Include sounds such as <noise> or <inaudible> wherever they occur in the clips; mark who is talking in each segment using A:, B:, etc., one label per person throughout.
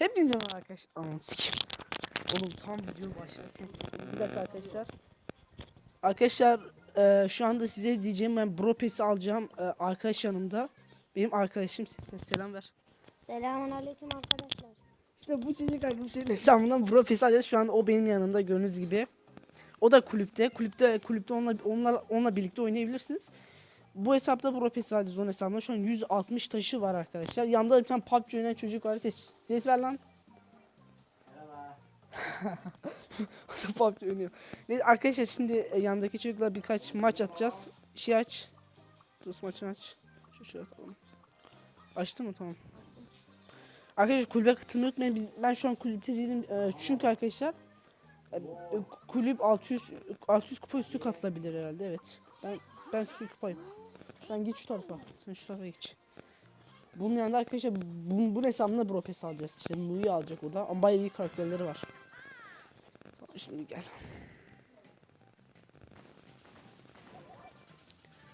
A: Hepinize merhaba arkadaşlar. Aman sikim. Oğlum tam video başlarken. Bir dakika arkadaşlar. Arkadaşlar e, şu anda size diyeceğim ben Bro Pass'i alacağım. E, arkadaş yanımda. Benim arkadaşım sesine selam ver.
B: Selamun aleyküm arkadaşlar.
A: İşte bu çocuk arkadaşın hesabından Bro Pass'i alacağız. Şu an o benim yanımda gördüğünüz gibi. O da kulüpte. Kulüpte kulüpte onunla onunla onunla birlikte oynayabilirsiniz. Bu hesapta Pass'i alacağız onun hesabında. Şu an 160 taşı var arkadaşlar. Yanımda bir tane PUBG oynayan çocuk var. Ses, ses ver lan. <laughs> da PUBG oynuyor. Neyse arkadaşlar şimdi e, yandaki çocukla birkaç maç atacağız. Şey aç. Dost maçını aç. Şu şöyle atalım. Açtı mı? Tamam. Arkadaşlar kulübe katılmayı unutmayın. Biz, ben şu an kulüpte değilim. E, çünkü arkadaşlar e, e, kulüp 600 600 kupa üstü katılabilir herhalde. Evet. Ben ben 40 kupayım. Sen geç şu tarafa. Sen şu tarafa geç. Bunun yanında arkadaşlar bu, bu hesabında Bro Pass alacağız. İşte Nui alacak o da. Ama bayağı iyi karakterleri var. Şimdi gel.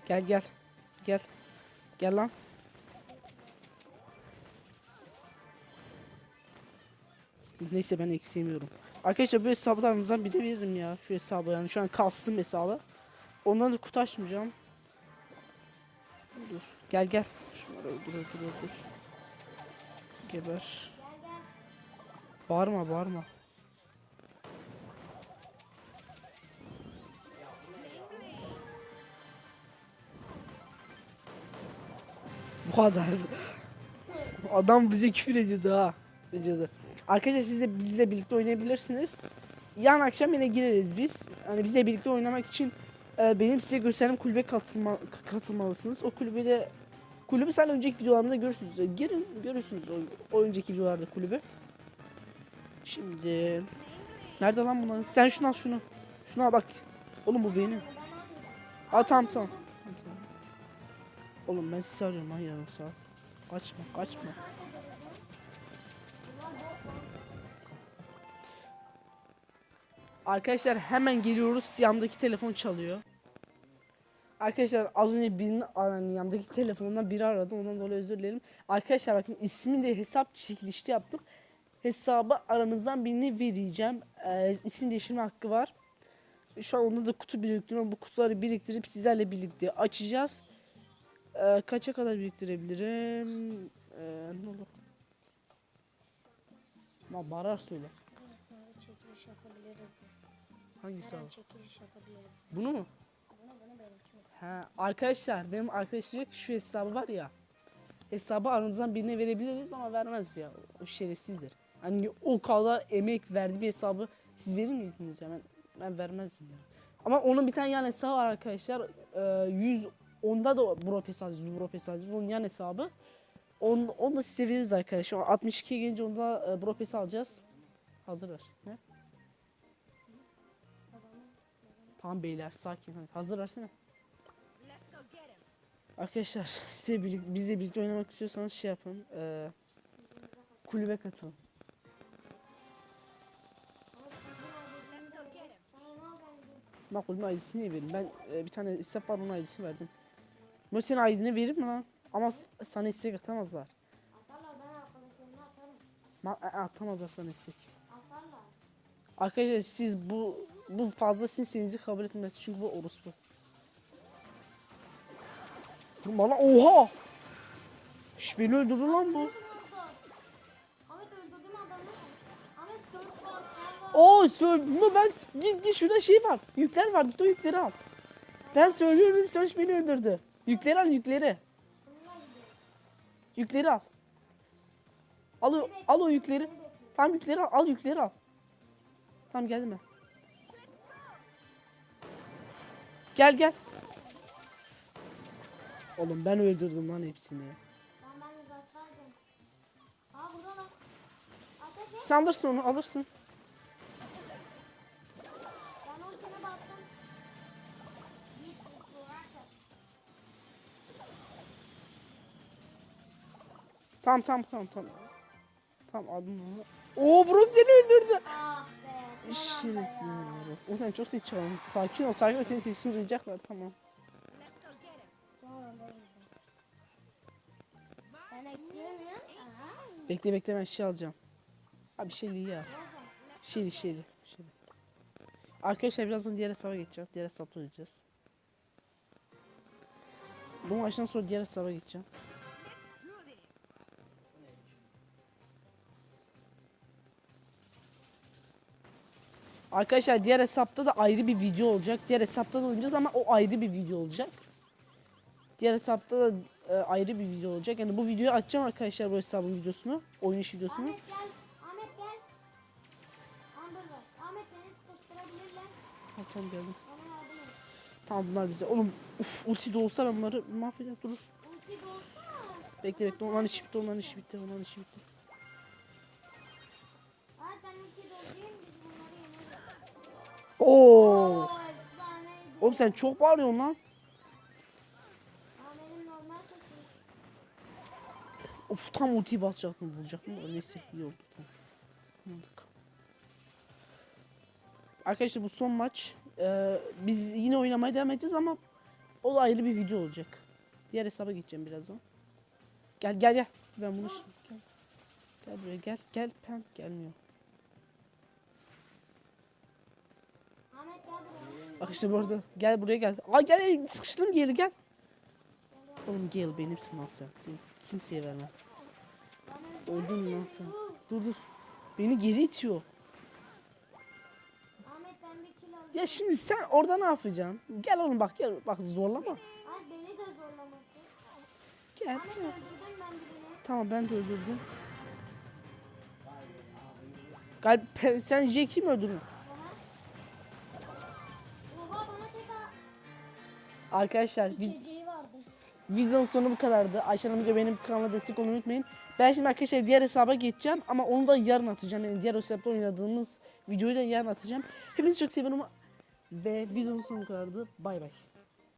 A: Gel gel. Gel. Gel lan. Neyse ben eksiyemiyorum. Arkadaşlar bu hesaplarınızdan bir de veririm ya. Şu hesabı yani şu an kastım hesabı. Ondan da kutu açmayacağım. Dur. Gel gel. Şunları öldür öldür öldür. Geber. Bağırma bağırma. Bu kadar. Adam bize küfür ediyordu ha. Ediyordu. Arkadaşlar siz de bizle birlikte oynayabilirsiniz. Yarın akşam yine gireriz biz. Hani bizle birlikte oynamak için e, benim size gösterdiğim kulübe katılma, katılmalısınız. O kulübe de kulübü sen önceki videolarımda görürsünüz. Girin görürsünüz o, o önceki videolarda kulübü. Şimdi nerede lan bunlar? Sen şunu al şunu. Al bak. Oğlum bu benim. Al tamam tamam. Oğlum ben sizi arıyorum yarım saat. Kaçma kaçma. Arkadaşlar hemen geliyoruz. Yanımdaki telefon çalıyor. Arkadaşlar az önce birinin yani yanımdaki telefonundan biri aradı. Ondan dolayı özür dilerim. Arkadaşlar bakın ismini de hesap çekilişi yaptık. Hesabı aranızdan birini vereceğim. Ee, isim değiştirme hakkı var. Şu an onda da kutu biriktiriyorum. Bu kutuları biriktirip sizlerle birlikte açacağız. Ee, kaça kadar biriktirebilirim? Ee, ne olur? Ma barar söyle. Hangisi
B: Her an çekiliş yapabiliriz.
A: Bunu mu?
B: Bunu?
A: Ha, arkadaşlar benim arkadaşım şu hesabı var ya. Hesabı aranızdan birine verebiliriz ama vermez ya. O şerefsizdir. Hani o kadar emek verdi bir hesabı siz verir miydiniz ya? Ben, ben vermezdim ya. Ama onun bir tane yan hesabı var arkadaşlar. Ee, 100 onda da Bro alacağız. Bro alacağız. Onun yan hesabı. Onu, onu da size veririz arkadaşlar. 62 gelince onda e, Bro Pass alacağız. Hazır. Ne? Tamam beyler sakin. Hadi. Hazır versene. Arkadaşlar size birlikte, bizle birlikte oynamak istiyorsanız şey yapın. eee, kulübe katılın. Kulübe ID'sini niye vereyim? Ben e, bir tane istek var onun ID'sini verdim. Bu senin ID'ni verir mi lan? Ama sana istek atamazlar.
B: Atarlar ben arkadaşlarımla atarım.
A: Ma a- atamazlar sana istek.
B: Atarlar.
A: Arkadaşlar siz bu bu fazla sizin senizi kabul etmez çünkü bu orospu. Vurma lan oha! Şş beni öldürdü lan bu. Oo söyle ben git git şurada şey var. Yükler var git o yükleri al. Ben söylüyorum Search beni öldürdü. Yükleri al yükleri. Yükleri al. Al al o yükleri. Tamam yükleri al, al yükleri al. Tamam geldim Gel gel. Oğlum ben öldürdüm lan hepsini.
B: Aa.
A: Sen alırsın onu alırsın. Tamam tamam tamam tamam. Tamam aldım onu. Oo seni öldürdü.
B: Anda
A: Şerefsiz. Brock. O sen çok ses çalın. Sakin ol sakin ol senin sesini duyacaklar tamam. Bekle bekle ben şey alacağım. Abi şeyli ya. Şeyli şeyli. şeyli. Arkadaşlar birazdan diğer hesaba geçeceğim. Diğer hesapla oynayacağız. Bu maçtan sonra diğer hesaba geçeceğim. Arkadaşlar diğer hesapta da ayrı bir video olacak. Diğer hesapta da oynayacağız ama o ayrı bir video olacak. Diğer hesapta da e, ayrı bir video olacak. Yani bu videoyu açacağım arkadaşlar bu hesabın videosunu. Oynayış videosunu.
B: Ahmet gel. Ahmet gel. Ahmet beni sıkıştırabilirler.
A: Ha, tamam geldim. Tamam bunlar bize. Oğlum uf ulti de olsa ben bunları mahveder durur.
B: Ulti dolsana.
A: Bekle bekle onların işi bitti onların işi bitti onların işi bitti. Oo. Oğlum sen çok bağırıyorsun lan. Of tam ultiyi basacaktım vuracaktım. da Neyse iyi oldu. Tamam. Arkadaşlar bu son maç. Ee, biz yine oynamaya devam edeceğiz ama o da ayrı bir video olacak. Diğer hesaba geçeceğim birazdan. Gel gel gel. Ben bunu şimdi gel. Gel buraya gel gel pem gelmiyor. Bak işte burada. Gel buraya gel. Aa gel sıkıştım geri gel. Oğlum gel benimsin lan sen. Seni kimseye vermem. Öldün lan sen. Dur dur. Beni geri itiyor. Ya şimdi sen orada ne yapacaksın? Gel oğlum bak gel bak zorlama.
B: Ahmet beni de zorlamasın.
A: Gel.
B: Ahmet
A: gel.
B: öldürdüm ben birini.
A: Tamam ben de öldürdüm. Galip sen Jack'i mi öldürdün? Arkadaşlar vi-
B: içeceği vardı.
A: videonun sonu bu kadardı. Ayşen amca benim kanalıma destek olmayı unutmayın. Ben şimdi arkadaşlar diğer hesaba geçeceğim ama onu da yarın atacağım. Yani diğer hesapta oynadığımız videoyu da yarın atacağım. Hepinizi çok seviyorum ve videonun sonu bu kadardı. Bay bay.